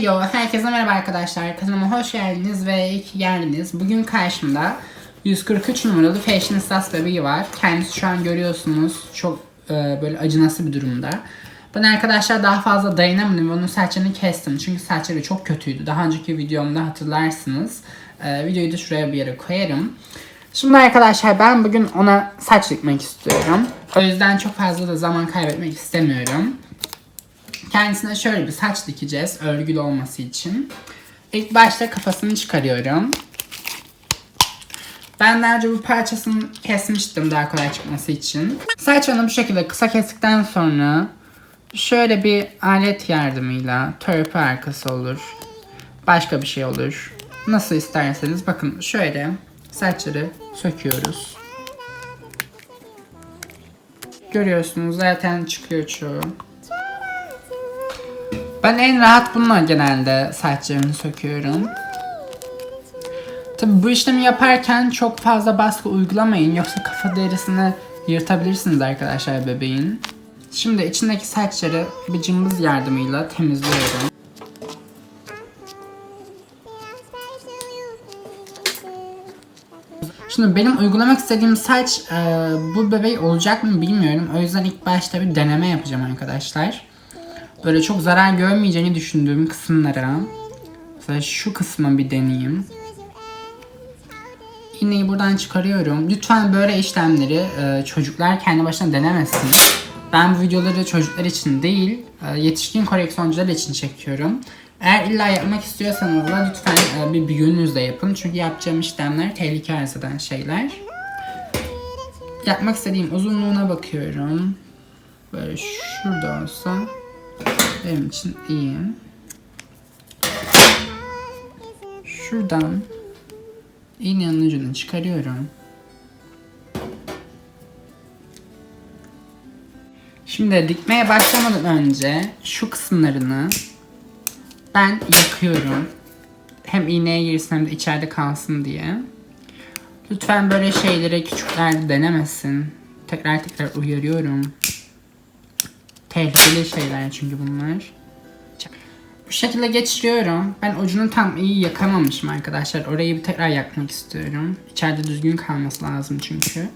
Heyo, herkese merhaba arkadaşlar. Kanalıma hoş geldiniz ve ki geldiniz. Bugün karşımda 143 numaralı Fashionistas bebeği var. Kendisi şu an görüyorsunuz çok e, böyle acınası bir durumda. Ben arkadaşlar daha fazla dayanamadım ve onun saçlarını kestim. Çünkü saçları çok kötüydü. Daha önceki videomda hatırlarsınız. E, videoyu da şuraya bir yere koyarım. Şimdi arkadaşlar ben bugün ona saç dikmek istiyorum. O yüzden çok fazla da zaman kaybetmek istemiyorum. Kendisine şöyle bir saç dikeceğiz örgülü olması için. İlk başta kafasını çıkarıyorum. Ben daha önce bu parçasını kesmiştim daha kolay çıkması için. Saçını bu şekilde kısa kestikten sonra şöyle bir alet yardımıyla törpü arkası olur. Başka bir şey olur. Nasıl isterseniz bakın şöyle saçları söküyoruz. Görüyorsunuz zaten çıkıyor çoğu. Ben en rahat bununla genelde saçlarımı söküyorum. Tabi bu işlemi yaparken çok fazla baskı uygulamayın yoksa kafa derisini yırtabilirsiniz arkadaşlar bebeğin. Şimdi içindeki saçları bir cımbız yardımıyla temizliyorum. Şimdi benim uygulamak istediğim saç e, bu bebeği olacak mı bilmiyorum. O yüzden ilk başta bir deneme yapacağım arkadaşlar. Böyle çok zarar görmeyeceğini düşündüğüm kısımlara. Mesela şu kısmı bir deneyeyim. İğneyi buradan çıkarıyorum. Lütfen böyle işlemleri e, çocuklar kendi başına denemesin. Ben bu videoları çocuklar için değil, e, yetişkin koleksiyoncular için çekiyorum. Eğer illa yapmak istiyorsanız da lütfen e, bir büyüğünüzle yapın. Çünkü yapacağım işlemler tehlike arz eden şeyler. Yapmak istediğim uzunluğuna bakıyorum. Böyle şurada olsa benim için iyi. Şuradan iğnenin ucunu çıkarıyorum. Şimdi dikmeye başlamadan önce şu kısımlarını ben yıkıyorum. Hem iğneye girsin hem de içeride kalsın diye. Lütfen böyle şeyleri küçükler denemesin. Tekrar tekrar uyarıyorum. Tehlikeli şeyler çünkü bunlar. Bu şekilde geçiriyorum. Ben ucunu tam iyi yakamamışım arkadaşlar. Orayı bir tekrar yakmak istiyorum. İçeride düzgün kalması lazım çünkü.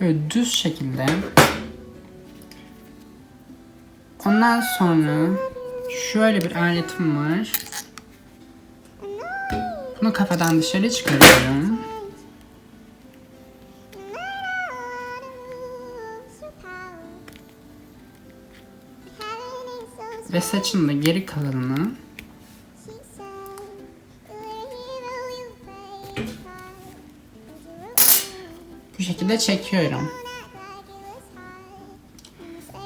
Böyle düz şekilde. Ondan sonra şöyle bir aletim var. Bunu kafadan dışarı çıkarıyorum. Ve saçın da geri kalanını bu şekilde çekiyorum.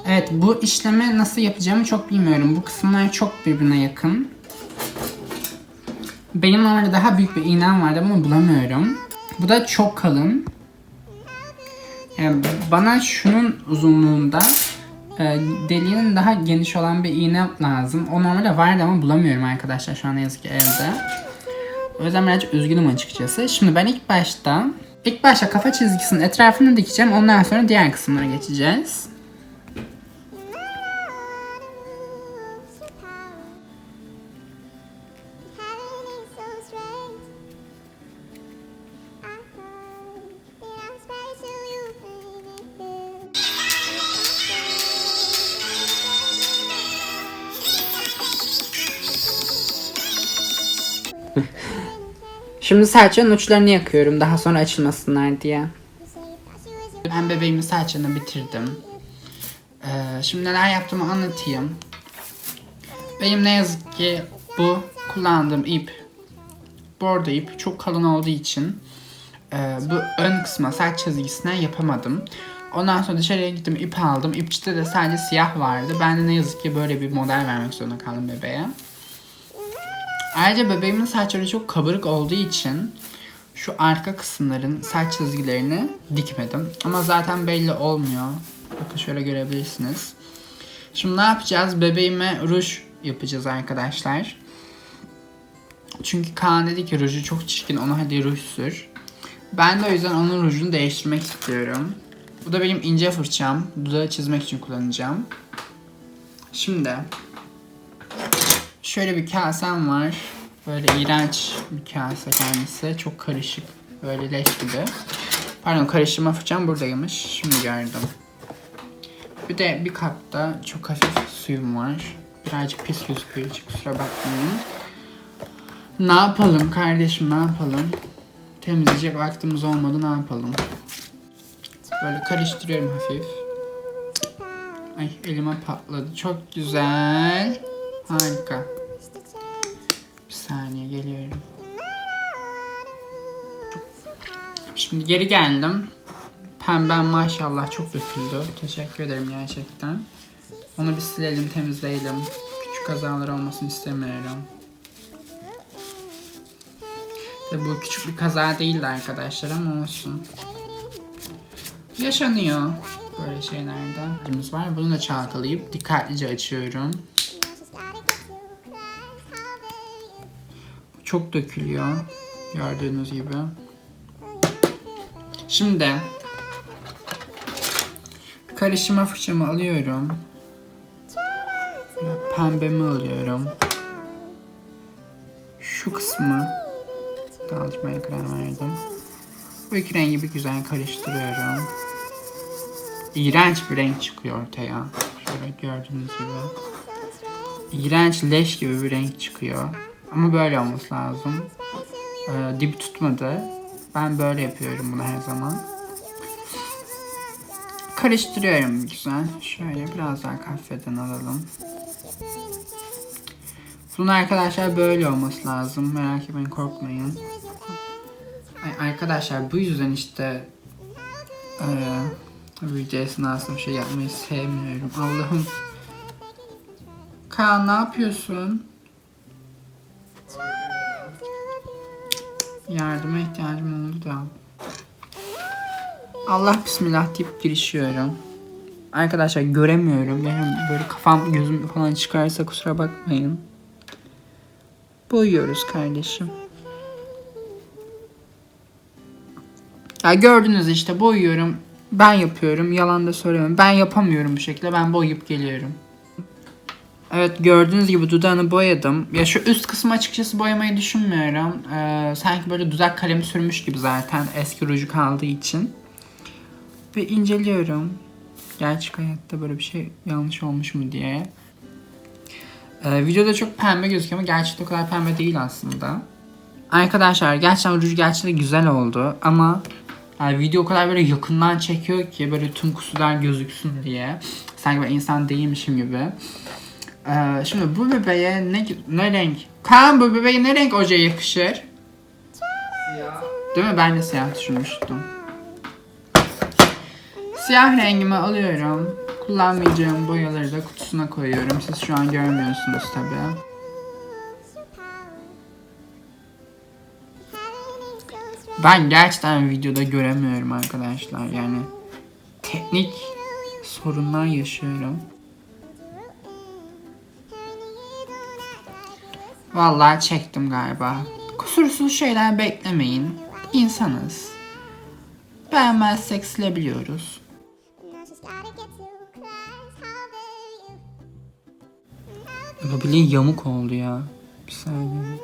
Evet bu işlemi nasıl yapacağımı çok bilmiyorum. Bu kısımlar çok birbirine yakın. Benim normalde daha büyük bir iğnem vardı ama bulamıyorum. Bu da çok kalın. Yani bana şunun uzunluğunda e, deliğinin daha geniş olan bir iğne lazım. O normalde vardı ama bulamıyorum arkadaşlar şu an yazık ki evde. O yüzden birazcık üzgünüm açıkçası. Şimdi ben ilk başta ilk başta kafa çizgisinin etrafını dikeceğim. Ondan sonra diğer kısımlara geçeceğiz. Şimdi saçın uçlarını yakıyorum daha sonra açılmasınlar diye. Ben bebeğimin saçını bitirdim. Ee, şimdi neler yaptığımı anlatayım. Benim ne yazık ki bu kullandığım ip bordo ip çok kalın olduğu için e, bu ön kısma saç çizgisine yapamadım. Ondan sonra dışarıya gittim ip aldım. İpçide de sadece siyah vardı. Ben de ne yazık ki böyle bir model vermek zorunda kaldım bebeğe. Ayrıca bebeğimin saçları çok kabarık olduğu için şu arka kısımların saç çizgilerini dikmedim. Ama zaten belli olmuyor. Bakın şöyle görebilirsiniz. Şimdi ne yapacağız? Bebeğime ruj yapacağız arkadaşlar. Çünkü Kaan dedi ki ruju çok çirkin ona hadi ruj sür. Ben de o yüzden onun rujunu değiştirmek istiyorum. Bu da benim ince fırçam. Dudağı çizmek için kullanacağım. Şimdi şöyle bir kasem var. Böyle iğrenç bir kase kendisi. Çok karışık. Böyle leş gibi. Pardon karıştırma fırçam buradaymış. Şimdi gördüm. Bir de bir kapta çok hafif suyum var. Birazcık pis gözüküyor. Hiç kusura bakmayın. Ne yapalım kardeşim ne yapalım? Temizleyecek vaktimiz olmadı ne yapalım? Böyle karıştırıyorum hafif. Ay elime patladı. Çok güzel. Harika. Saniye geliyorum. Şimdi geri geldim. Pemben maşallah çok döküldü. Teşekkür ederim gerçekten. Onu bir silelim, temizleyelim. Küçük kazalar olmasını istemiyorum. Tabii bu küçük bir kaza değildi arkadaşlar ama olsun. Yaşanıyor böyle şeylerde. Var. Bunu da çalkalayıp dikkatlice açıyorum. Çok dökülüyor. Gördüğünüz gibi. Şimdi karışıma fırçamı alıyorum. Pembemi alıyorum. Şu kısmı dağıtmaya karar verdim. Bu iki rengi bir güzel karıştırıyorum. İğrenç bir renk çıkıyor ortaya. Şöyle gördüğünüz gibi. İğrenç leş gibi bir renk çıkıyor. Ama böyle olması lazım. Ee, dip tutmadı. Ben böyle yapıyorum bunu her zaman. Karıştırıyorum güzel. Şöyle biraz daha kahveden alalım. Bunun arkadaşlar böyle olması lazım. Merak etmeyin korkmayın. Ay, arkadaşlar bu yüzden işte e, video esnasında şey yapmayı sevmiyorum. Allah'ım. Kaan ne yapıyorsun? Yardıma ihtiyacım oldu da. Allah bismillah deyip girişiyorum. Arkadaşlar göremiyorum. Yani böyle kafam gözüm falan çıkarsa kusura bakmayın. Boyuyoruz kardeşim. Ya gördünüz işte boyuyorum. Ben yapıyorum. Yalan da söylemiyorum. Ben yapamıyorum bu şekilde. Ben boyayıp geliyorum. Evet gördüğünüz gibi dudağını boyadım. Ya şu üst kısmı açıkçası boyamayı düşünmüyorum. Ee, sanki böyle dudak kalemi sürmüş gibi zaten eski ruju kaldığı için. Ve inceliyorum. Gerçek hayatta böyle bir şey yanlış olmuş mu diye. Ee, videoda çok pembe gözüküyor ama gerçekten o kadar pembe değil aslında. Arkadaşlar gerçekten ruj gerçekten güzel oldu ama yani video o kadar böyle yakından çekiyor ki böyle tüm kusurlar gözüksün diye. Sanki ben insan değilmişim gibi. Ee, şimdi bu bebeğe ne, ne renk? Kaan bu bebeğe ne renk oje yakışır? Siyah. Değil mi? Ben de siyah düşünmüştüm. Siyah rengimi alıyorum. Kullanmayacağım boyaları da kutusuna koyuyorum. Siz şu an görmüyorsunuz tabii. Ben gerçekten videoda göremiyorum arkadaşlar. Yani teknik sorunlar yaşıyorum. Vallahi çektim galiba. Kusursuz şeyler beklemeyin. İnsanız. Beğenmezsek silebiliyoruz. Bu bile yamuk oldu ya. Bir saniye.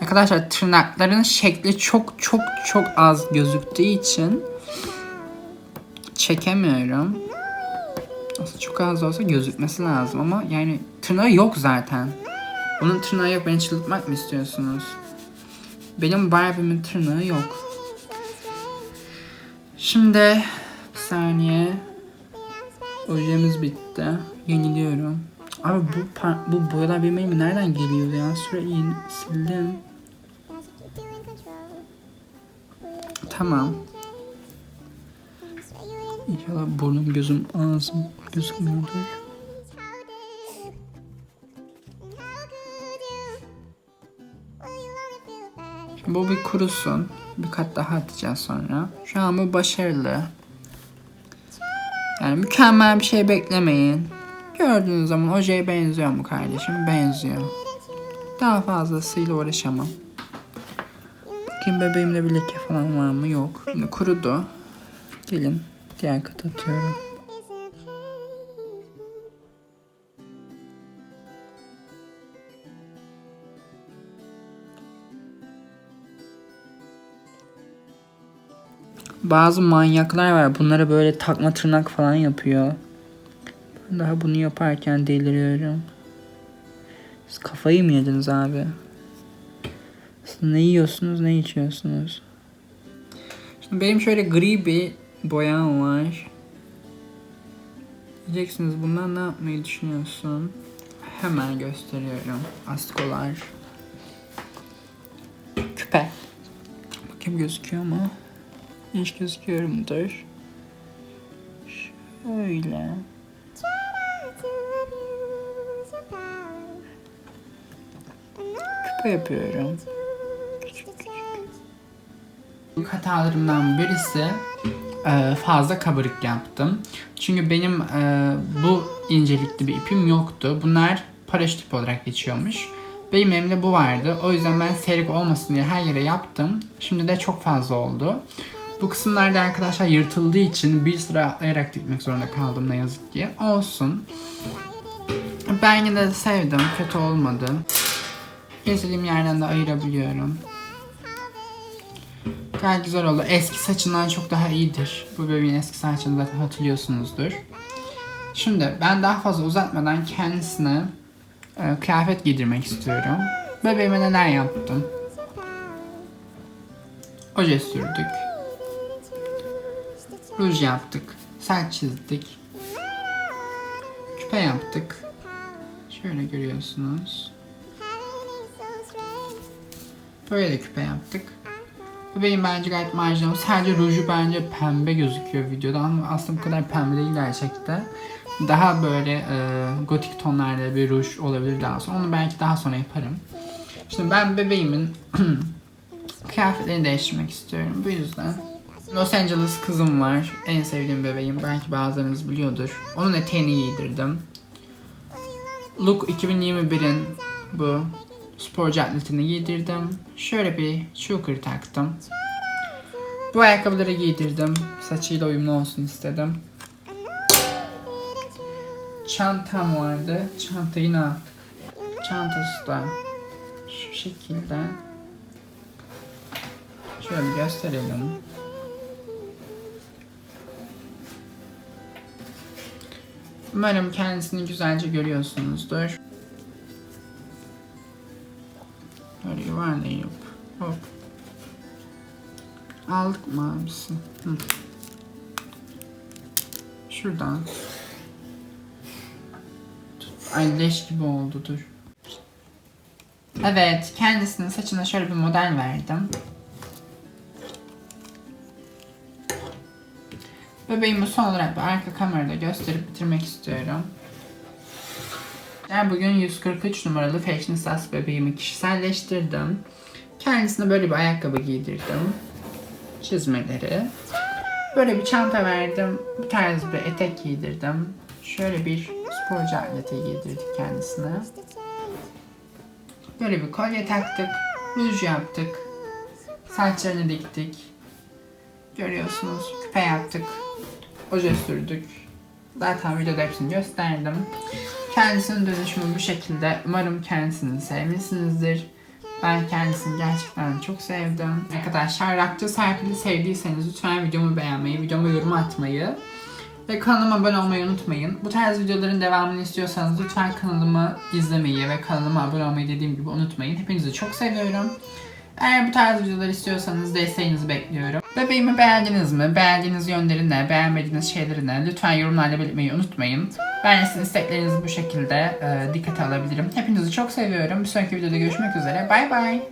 Arkadaşlar tırnakların şekli çok çok çok az gözüktüğü için çekemiyorum. Çok az gözükmesi lazım ama yani tırnağı yok zaten. Bunun tırnağı yok. Beni çıldırtmak mı istiyorsunuz? Benim Barbie'min tırnağı yok. Şimdi bir saniye. Ojemiz bitti. Yeniliyorum. Abi bu bu boyalar benim elime nereden geliyor ya? Sürekli yeni sildim. Tamam. İnşallah burnum, gözüm, ağzım gözükmüyordur. Bu bir kurusun. Bir kat daha atacağız sonra. Şu an bu başarılı. Yani mükemmel bir şey beklemeyin. Gördüğünüz zaman ojeye benziyor mu kardeşim? Benziyor. Daha fazlasıyla uğraşamam. Bakayım bebeğimde bir leke falan var mı? Yok. Şimdi kurudu. Gelin diğer kata atıyorum. Bazı manyaklar var. Bunlara böyle takma tırnak falan yapıyor. Ben daha bunu yaparken deliriyorum. Siz kafayı mı yediniz abi? Siz ne yiyorsunuz ne içiyorsunuz? Şimdi benim şöyle gri bir boyam var. Diyeceksiniz bundan ne yapmayı düşünüyorsun? Hemen gösteriyorum. Askolar. Küpe. Bakayım gözüküyor mu? Hiç gözüküyor mudur? Şöyle. Küpe yapıyorum. Büyük hatalarımdan birisi e, fazla kabarık yaptım. Çünkü benim e, bu incelikli bir ipim yoktu. Bunlar paraşüt ipi olarak geçiyormuş. Benim elimde bu vardı. O yüzden ben seyrek olmasın diye her yere yaptım. Şimdi de çok fazla oldu. Bu kısımlarda arkadaşlar yırtıldığı için bir sıra atlayarak dikmek zorunda kaldım ne yazık ki. Olsun. Ben yine de sevdim. Kötü olmadı. İstediğim yerden de ayırabiliyorum. Gayet güzel oldu. Eski saçından çok daha iyidir. Bu bebeğin eski saçını zaten hatırlıyorsunuzdur. Şimdi ben daha fazla uzatmadan kendisine e, kıyafet giydirmek istiyorum. Bebeğime neler yaptım? Oje sürdük. Ruj yaptık. Saç çizdik. Küpe yaptık. Şöyle görüyorsunuz. Böyle de küpe yaptık. Bebeğim bence gayet marjinal. Sadece ruju bence pembe gözüküyor videoda ama aslında bu kadar pembe değil gerçekten. Daha böyle e, gotik tonlarda bir ruj olabilir daha sonra. Onu belki daha sonra yaparım. Şimdi ben bebeğimin kıyafetlerini değiştirmek istiyorum. Bu yüzden Los Angeles kızım var. En sevdiğim bebeğim. Belki bazılarınız biliyordur. Onun eteğini giydirdim. Look 2021'in bu sporcu atletini giydirdim. Şöyle bir choker taktım. Bu ayakkabıları giydirdim. Saçıyla uyumlu olsun istedim. Çantam vardı. Çantayı ne yaptık? Çantası da şu şekilde. Şöyle gösterelim. Umarım kendisini güzelce görüyorsunuzdur. Böyle yuvarlayıp hop. Aldık mı abisi? Hı. Şuradan. Ay leş gibi oldu dur. Evet kendisinin saçına şöyle bir model verdim. Bebeğimi son olarak bir arka kamerada gösterip bitirmek istiyorum. Ben bugün 143 numaralı Fashion Sass bebeğimi kişiselleştirdim. Kendisine böyle bir ayakkabı giydirdim. Çizmeleri. Böyle bir çanta verdim. Bu tarz bir etek giydirdim. Şöyle bir sporcu atleti giydirdik kendisine. Böyle bir kolye taktık. Ruj yaptık. Saçlarını diktik. Görüyorsunuz küpe yaptık. Oje sürdük. Zaten videoda hepsini gösterdim. Kendisinin dönüşümü bu şekilde. Umarım kendisini sevmişsinizdir. Ben kendisini gerçekten çok sevdim. Arkadaşlar Rakçı Serpil'i sevdiyseniz lütfen videomu beğenmeyi, videoma yorum atmayı ve kanalıma abone olmayı unutmayın. Bu tarz videoların devamını istiyorsanız lütfen kanalımı izlemeyi ve kanalıma abone olmayı dediğim gibi unutmayın. Hepinizi çok seviyorum. Eğer bu tarz videolar istiyorsanız desteğinizi bekliyorum. Bebeğimi beğendiniz mi? Beğendiğiniz yönleri ne? Beğenmediğiniz şeyleri ne? Lütfen yorumlarda belirtmeyi unutmayın. Ben sizin isteklerinizi bu şekilde e, dikkate alabilirim. Hepinizi çok seviyorum. Bir sonraki videoda görüşmek üzere. Bay bay.